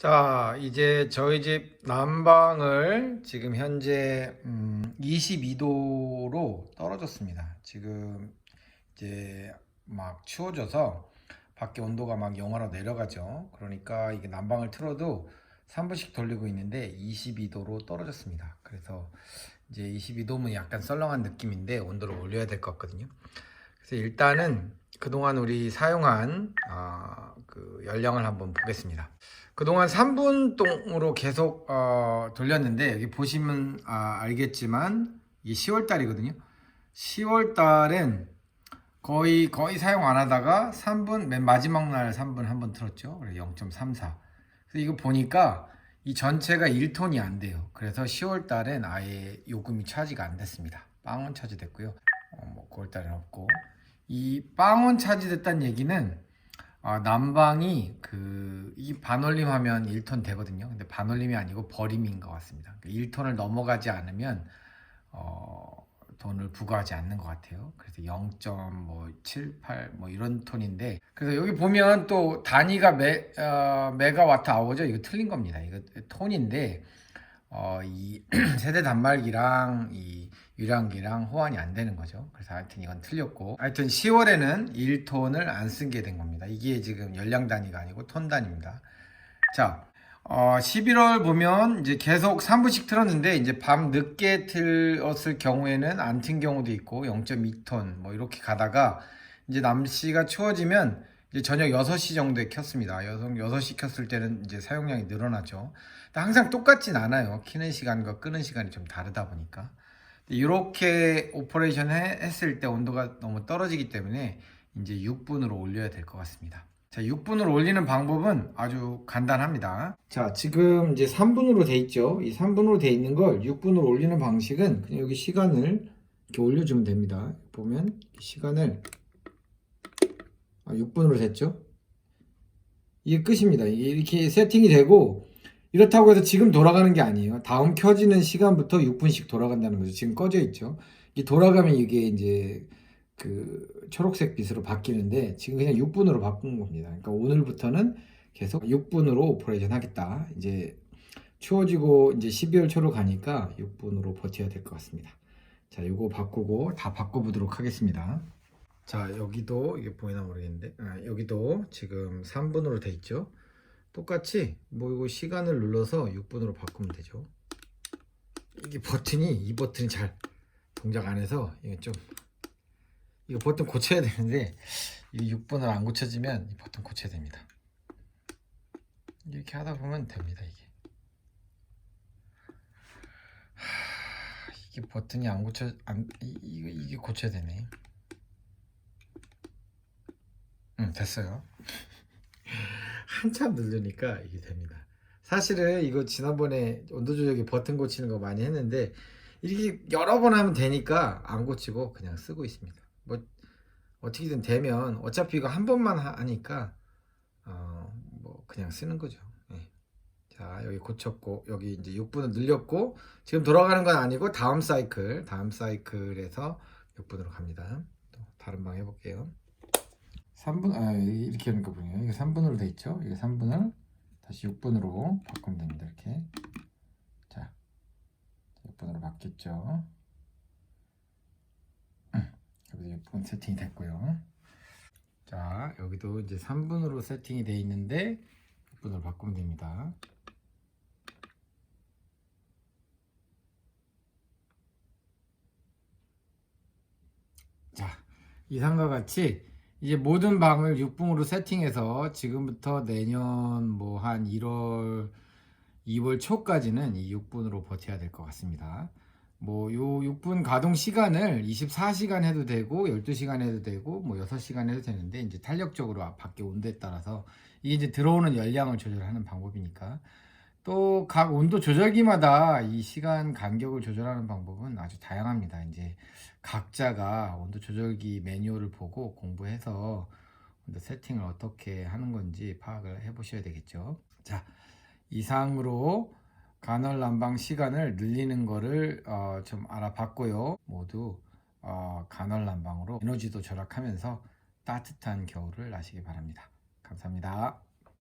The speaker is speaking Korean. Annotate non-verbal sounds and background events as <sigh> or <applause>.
자, 이제 저희 집 난방을 지금 현재 음, 22도로 떨어졌습니다. 지금 이제 막 추워져서 밖에 온도가 막 영하로 내려가죠. 그러니까 이게 난방을 틀어도 3분씩 돌리고 있는데 22도로 떨어졌습니다. 그래서 이제 22도면 약간 썰렁한 느낌인데 온도를 올려야 될 것 같거든요. 그래서 일단은 그동안 우리 사용한 아, 그 연령을 한번 보겠습니다. 그동안 3분 동으로 계속 어, 돌렸는데 여기 보시면 아, 알겠지만 이게 10월 달이거든요. 10월 달엔 거의 거의 사용 안 하다가 3분 맨 마지막 날 3분 한번 틀었죠. 그래서 0.34. 그래서 이거 보니까 이 전체가 1톤이 안 돼요. 그래서 10월 달엔 아예 요금이 차지가 안 됐습니다. 빵원 차지됐고요. 어, 뭐 9월 달엔 없고 이 빵원 차지됐다는 얘기는 아, 난방이 그 이 반올림 하면 1톤 되거든요. 근데 반올림이 아니고 버림인 것 같습니다. 1톤을 넘어가지 않으면 어, 돈을 부과하지 않는 것 같아요. 그래서 0.78뭐 이런 톤인데 그래서 여기 보면 또 단위가 메, 어, 메가와트 아워죠. 이거 틀린 겁니다. 이거 톤인데 어, 이 <clears throat> 세대 단말기랑 이 유량기랑 호환이 안 되는 거죠. 그래서 하여튼 이건 틀렸고 하여튼 10월에는 1톤을 안쓴게된 겁니다. 이게 지금 열량 단위가 아니고 톤 단위입니다. 자, 어, 11월 보면 이제 계속 3분씩 틀었는데 이제 밤 늦게 틀었을 경우에는 안 튼 경우도 있고 0.2톤 뭐 이렇게 가다가 이제 날씨가 추워지면 이제 저녁 6시 정도에 켰습니다. 여성 6시 켰을 때는 이제 사용량이 늘어나죠. 근데 항상 똑같진 않아요. 키는 시간과 끄는 시간이 좀 다르다 보니까. 이렇게 오퍼레이션 해- 했을 때 온도가 너무 떨어지기 때문에 이제 6분으로 올려야 될 것 같습니다. 자, 6분으로 올리는 방법은 아주 간단합니다. 자, 지금 이제 3분으로 돼 있죠. 이 3분으로 돼 있는 걸 6분으로 올리는 방식은 그냥 여기 시간을 이렇게 올려주면 됩니다. 보면 시간을 아, 6분으로 됐죠. 이게 끝입니다. 이렇게 세팅이 되고 이렇다고 해서 지금 돌아가는 게 아니에요. 다음 켜지는 시간부터 6분씩 돌아간다는 거죠. 지금 꺼져 있죠. 이 돌아가면 이게 이제 그 초록색 빛으로 바뀌는데 지금 그냥 6분으로 바꾼 겁니다. 그러니까 오늘부터는 계속 6분으로 오퍼레이션 하겠다. 이제 추워지고 이제 12월 초로 가니까 6분으로 버텨야 될 것 같습니다. 자, 이거 바꾸고 다 바꿔보도록 하겠습니다. 자, 여기도 이게 보이나 모르겠는데 아, 여기도 지금 3분으로 돼 있죠. 똑같이 뭐 이거 시간을 눌러서 6분으로 바꾸면 되죠. 이게 버튼이 이 버튼이 잘 동작 안 해서 이게 좀 이거 버튼 고쳐야 되는데 이 6번을 안 고쳐지면 이 버튼 고쳐야 됩니다. 이렇게 하다 보면 됩니다 이게. 하, 이게 버튼이 안 고쳐 안 이, 이게 고쳐야 되네. 응 됐어요. 한참 누르니까 이게 됩니다. 사실은 이거 지난번에 온도 조절기 버튼 고치는 거 많이 했는데 이렇게 여러 번 하면 되니까 안 고치고 그냥 쓰고 있습니다. 뭐 어떻게든 되면 어차피 이거 한 번만 하- 하니까 어, 뭐 그냥 쓰는 거죠. 예. 자 여기 고쳤고 여기 이제 6분을 늘렸고 지금 돌아가는 건 아니고 다음 사이클 다음 사이클에서 6분으로 갑니다. 또 다른 방 해볼게요. 3분 아 이렇게 거 보네요. 이게 3분으로 돼 있죠. 이게 3분을 다시 6분으로 바꾸면 됩니다. 이렇게 자 6분으로 바뀌었죠. 여기도 6분 세팅이 됐고요. 자, 여기도 이제 3분으로 세팅이 돼 있는데 6분으로 바꾸면 됩니다. 자, 이상과 같이 이제 모든 방을 6분으로 세팅해서 지금부터 내년 뭐 한 1월 2월 초까지는 이 6분으로 버텨야 될 것 같습니다. 뭐 요 6분 가동 시간을 24시간 해도 되고 12시간 해도 되고 뭐 6시간 해도 되는데 이제 탄력적으로 아, 밖에 온도에 따라서 이게 이제 들어오는 열량을 조절하는 방법이니까 또 각 온도 조절기마다 이 시간 간격을 조절하는 방법은 아주 다양합니다. 이제 각자가 온도 조절기 매뉴얼을 보고 공부해서 온도 세팅을 어떻게 하는 건지 파악을 해 보셔야 되겠죠. 자, 이상으로 간헐 난방 시간을 늘리는 거를 어, 좀 알아봤고요. 모두 어, 간헐 난방으로 에너지도 절약하면서 따뜻한 겨울을 나시기 바랍니다. 감사합니다.